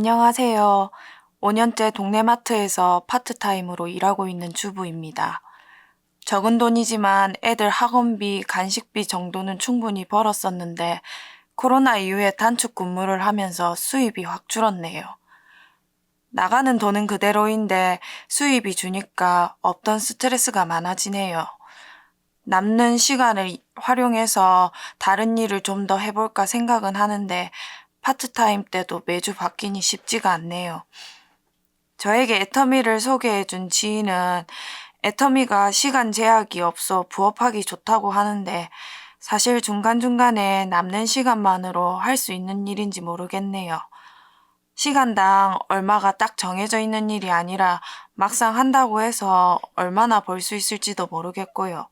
안녕하세요. 5년째 동네 마트에서 파트타임으로 일하고 있는 주부입니다. 적은 돈이지만 애들 학원비, 간식비 정도는 충분히 벌었었는데 코로나 이후에 단축 근무를 하면서 수입이 확 줄었네요. 나가는 돈은 그대로인데 수입이 주니까 없던 스트레스가 많아지네요. 남는 시간을 활용해서 다른 일을 좀 더 해볼까 생각은 하는데 파트타임 때도 매주 바뀌니 쉽지가 않네요. 저에게 애터미를 소개해준 지인은 애터미가 시간 제약이 없어 부업하기 좋다고 하는데 사실 중간중간에 남는 시간만으로 할 수 있는 일인지 모르겠네요. 시간당 얼마가 딱 정해져 있는 일이 아니라 막상 한다고 해서 얼마나 벌 수 있을지도 모르겠고요.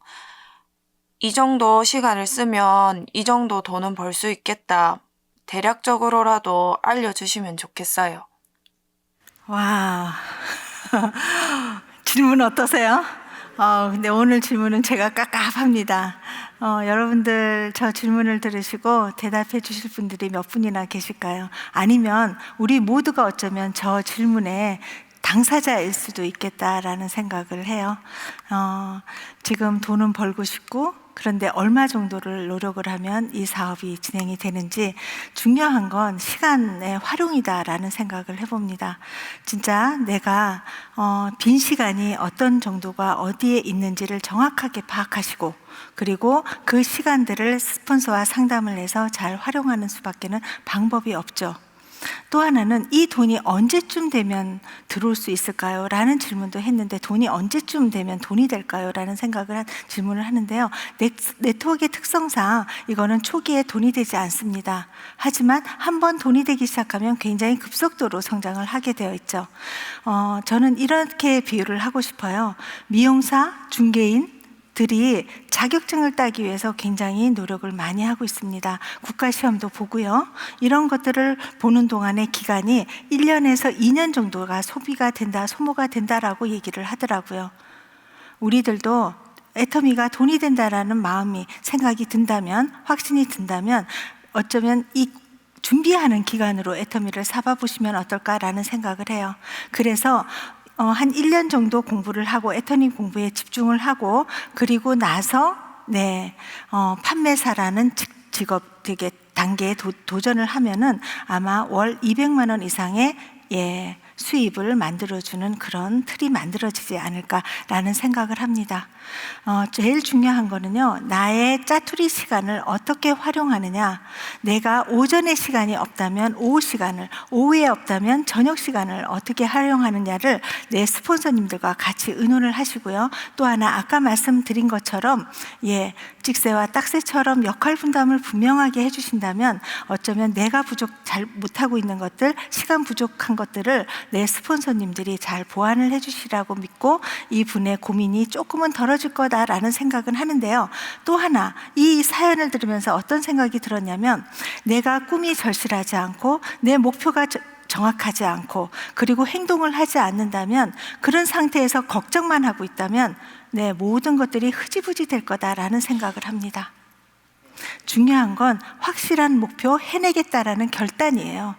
이 정도 시간을 쓰면 이 정도 돈은 벌 수 있겠다. 대략적으로라도 알려주시면 좋겠어요. 와, 질문 어떠세요? 어, 근데 오늘 질문은 제가 깝깝합니다. 어, 여러분들 저 질문을 들으시고 대답해 주실 분들이 몇 분이나 계실까요? 아니면 우리 모두가 어쩌면 저 질문에 당사자일 수도 있겠다라는 생각을 해요. 어, 지금 돈은 벌고 싶고 그런데 얼마 정도를 노력을 하면 이 사업이 진행이 되는지 중요한 건 시간의 활용이다라는 생각을 해봅니다. 진짜 내가 어, 빈 시간이 어떤 정도가 어디에 있는지를 정확하게 파악하시고 그리고 그 시간들을 스폰서와 상담을 해서 잘 활용하는 수밖에는 방법이 없죠. 또 하나는 이 돈이 언제쯤 되면 들어올 수 있을까요? 라는 질문도 했는데 돈이 언제쯤 되면 돈이 될까요? 라는 생각을 한 질문을 하는데요. 네, 네트워크의 특성상 이거는 초기에 돈이 되지 않습니다. 하지만 한 번 돈이 되기 시작하면 굉장히 급속도로 성장을 하게 되어 있죠. 어, 저는 이렇게 비유를 하고 싶어요. 미용사, 중개인, 들이 자격증을 따기 위해서 굉장히 노력을 많이 하고 있습니다. 국가 시험도 보고요. 이런 것들을 보는 동안의 기간이 1년에서 2년 정도가 소비가 된다, 소모가 된다라고 얘기를 하더라고요. 우리들도 애터미가 돈이 된다라는 마음이 생각이 든다면, 확신이 든다면 어쩌면 이 준비하는 기간으로 애터미를 사봐 보시면 어떨까라는 생각을 해요. 그래서 어, 한 1년 정도 공부를 하고 애터니 공부에 집중을 하고 그리고 나서 네, 어, 판매사라는 직- 직업 되게 단계에 도, 도전을 하면은 아마 월 200만 원 이상의 예, 수입을 만들어주는 그런 틀이 만들어지지 않을까라는 생각을 합니다. 어, 제일 중요한 거는요, 나의 짜투리 시간을 어떻게 활용하느냐. 내가 오전에 시간이 없다면 오후 시간을, 오후에 없다면 저녁 시간을 어떻게 활용하느냐를 내 스폰서님들과 같이 의논을 하시고요. 또 하나 아까 말씀드린 것처럼 예, 직세와 딱새처럼 역할 분담을 분명하게 해주신다면 어쩌면 내가 부족 잘 못하고 있는 것들, 시간 부족한 것들을 내 스폰서님들이 잘 보완을 해주시라고 믿고 이 분의 고민이 조금은 덜어질 거다라는 생각은 하는데요. 또 하나 이 사연을 들으면서 어떤 생각이 들었냐면 내가 꿈이 절실하지 않고 내 목표가 저- 정확하지 않고 그리고 행동을 하지 않는다면 그런 상태에서 걱정만 하고 있다면 내 모든 것들이 흐지부지 될 거다라는 생각을 합니다. 중요한 건 확실한 목표 해내겠다라는 결단이에요.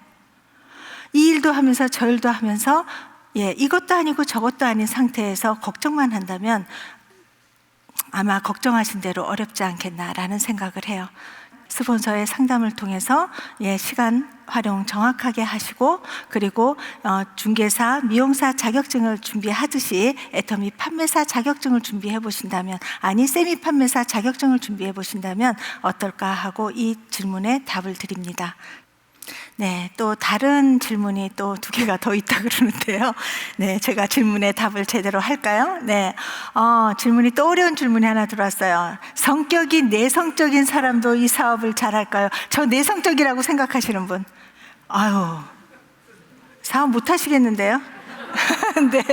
이 일도 하면서 저 일도 하면서 예, 이것도 아니고 저것도 아닌 상태에서 걱정만 한다면 아마 걱정하신 대로 어렵지 않겠나라는 생각을 해요. 스폰서의 상담을 통해서 예, 시간 활용 정확하게 하시고 그리고 어, 중개사, 미용사 자격증을 준비하듯이 애터미 판매사 자격증을 준비해 보신다면 아니 세미 판매사 자격증을 준비해 보신다면 어떨까 하고 이 질문에 답을 드립니다. 네, 또 다른 질문이 또 두 개가 더 있다 그러는데요. 네, 제가 질문에 답을 제대로 할까요? 네, 어, 질문이 또 어려운 질문이 하나 들어왔어요. 성격이 내성적인 사람도 이 사업을 잘할까요? 저 내성적이라고 생각하시는 분? 아유, 사업 못 하시겠는데요? 네,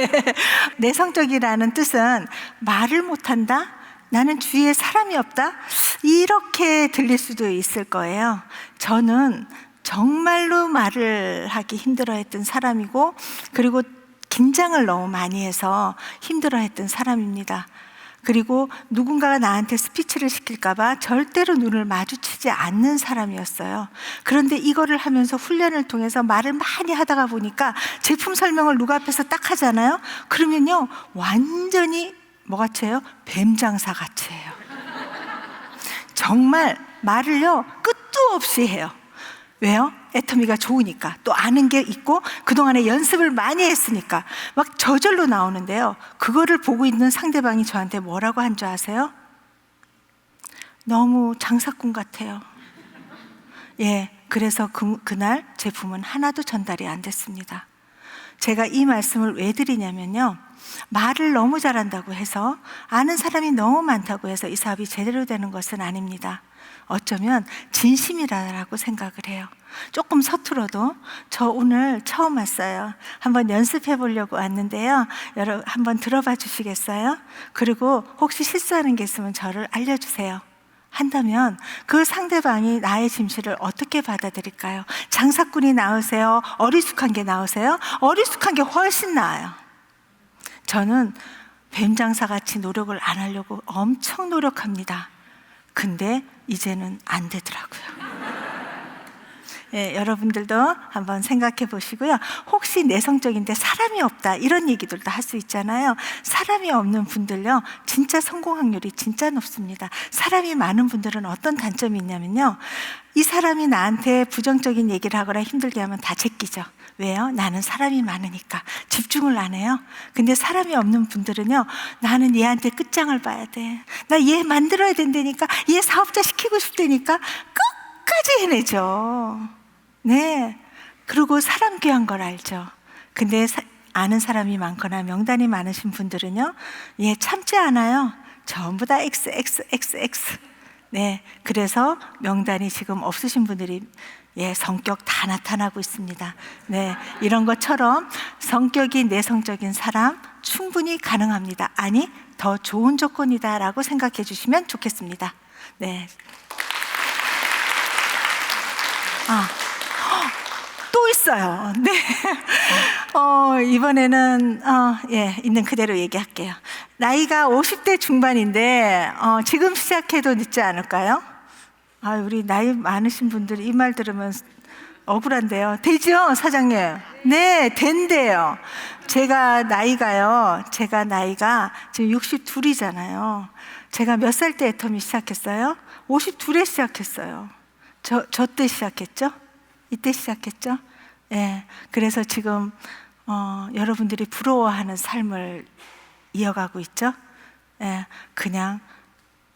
내성적이라는 뜻은 말을 못한다? 나는 주위에 사람이 없다? 이렇게 들릴 수도 있을 거예요. 저는 정말로 말을 하기 힘들어 했던 사람이고, 그리고 긴장을 너무 많이 해서 힘들어 했던 사람입니다. 그리고 누군가가 나한테 스피치를 시킬까봐 절대로 눈을 마주치지 않는 사람이었어요. 그런데 이거를 하면서 훈련을 통해서 말을 많이 하다가 보니까 제품 설명을 누가 앞에서 딱 하잖아요. 그러면요, 완전히 뭐 같이요? 뱀장사 같이 해요. 정말 말을요, 끝도 없이 해요. 왜요? 애터미가 좋으니까 또 아는 게 있고 그동안에 연습을 많이 했으니까 막 저절로 나오는데요. 그거를 보고 있는 상대방이 저한테 뭐라고 한 줄 아세요? 너무 장사꾼 같아요. 예, 그래서 그, 그날 제품은 하나도 전달이 안 됐습니다. 제가 이 말씀을 왜 드리냐면요. 말을 너무 잘한다고 해서 아는 사람이 너무 많다고 해서 이 사업이 제대로 되는 것은 아닙니다. 어쩌면 진심이라고 생각을 해요. 조금 서툴어도 저 오늘 처음 왔어요. 한번 연습해 보려고 왔는데요. 여러분 한번 들어봐 주시겠어요? 그리고 혹시 실수하는 게 있으면 저를 알려주세요. 한다면 그 상대방이 나의 진실을 어떻게 받아들일까요? 장사꾼이 나으세요? 어리숙한 게 나으세요? 어리숙한 게 훨씬 나아요. 저는 뱀 장사 같이 노력을 안 하려고 엄청 노력합니다. 근데 이제는 안 되더라고요. 예, 여러분들도 한번 생각해 보시고요. 혹시 내성적인데 사람이 없다 이런 얘기들도 할 수 있잖아요. 사람이 없는 분들요, 진짜 성공 확률이 진짜 높습니다. 사람이 많은 분들은 어떤 단점이 있냐면요, 이 사람이 나한테 부정적인 얘기를 하거나 힘들게 하면 다 제끼죠. 왜요? 나는 사람이 많으니까 집중을 안 해요. 근데 사람이 없는 분들은요, 나는 얘한테 끝장을 봐야 돼. 나 얘 만들어야 된다니까, 얘 사업자 시키고 싶다니까 끝까지 해내죠. 네. 그리고 사람 귀한 걸 알죠. 근데 사- 아는 사람이 많거나 명단이 많으신 분들은요, 예, 참지 않아요. 전부 다 X, X, X, X. 네. 그래서 명단이 지금 없으신 분들이 예, 성격 다 나타나고 있습니다. 네. 이런 것처럼 성격이 내성적인 사람 충분히 가능합니다. 아니, 더 좋은 조건이다라고 생각해 주시면 좋겠습니다. 네. 아, 또 있어요. 네. 어, 이번에는, 어, 예, 있는 그대로 얘기할게요. 나이가 50대 중반인데, 어, 지금 시작해도 늦지 않을까요? 아, 우리 나이 많으신 분들이 이말 들으면 억울한데요. 되죠, 사장님? 네, 된대요. 제가 나이가요, 제가 나이가 지금 62이잖아요. 제가 몇 살 때 애터미 시작했어요? 52에 시작했어요. 저, 저 때 시작했죠? 이때 시작했죠? 예. 그래서 지금, 어, 여러분들이 부러워하는 삶을 이어가고 있죠? 예. 그냥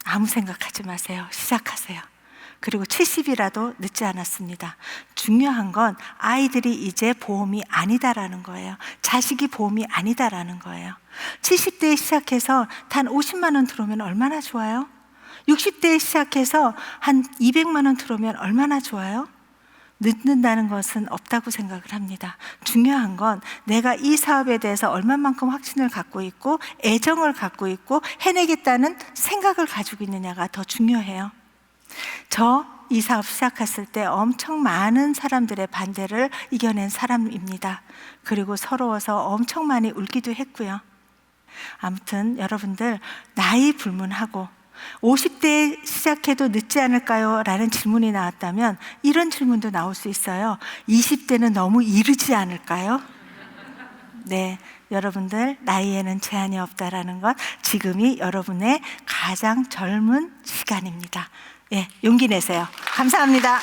아무 생각하지 마세요. 시작하세요. 그리고 70이라도 늦지 않았습니다. 중요한 건 아이들이 이제 보험이 아니다라는 거예요. 자식이 보험이 아니다라는 거예요. 70대에 시작해서 단 50만 원 들어오면 얼마나 좋아요? 60대에 시작해서 한 200만 원 들어오면 얼마나 좋아요? 늦는다는 것은 없다고 생각을 합니다. 중요한 건 내가 이 사업에 대해서 얼마만큼 확신을 갖고 있고 애정을 갖고 있고 해내겠다는 생각을 가지고 있느냐가 더 중요해요. 저 이 사업 시작했을 때 엄청 많은 사람들의 반대를 이겨낸 사람입니다. 그리고 서러워서 엄청 많이 울기도 했고요. 아무튼 여러분들 나이 불문하고 50대에 시작해도 늦지 않을까요? 라는 질문이 나왔다면 이런 질문도 나올 수 있어요. 20대는 너무 이르지 않을까요? 네, 여러분들 나이에는 제한이 없다라는 것 지금이 여러분의 가장 젊은 시간입니다. 예, 용기 내세요. 감사합니다.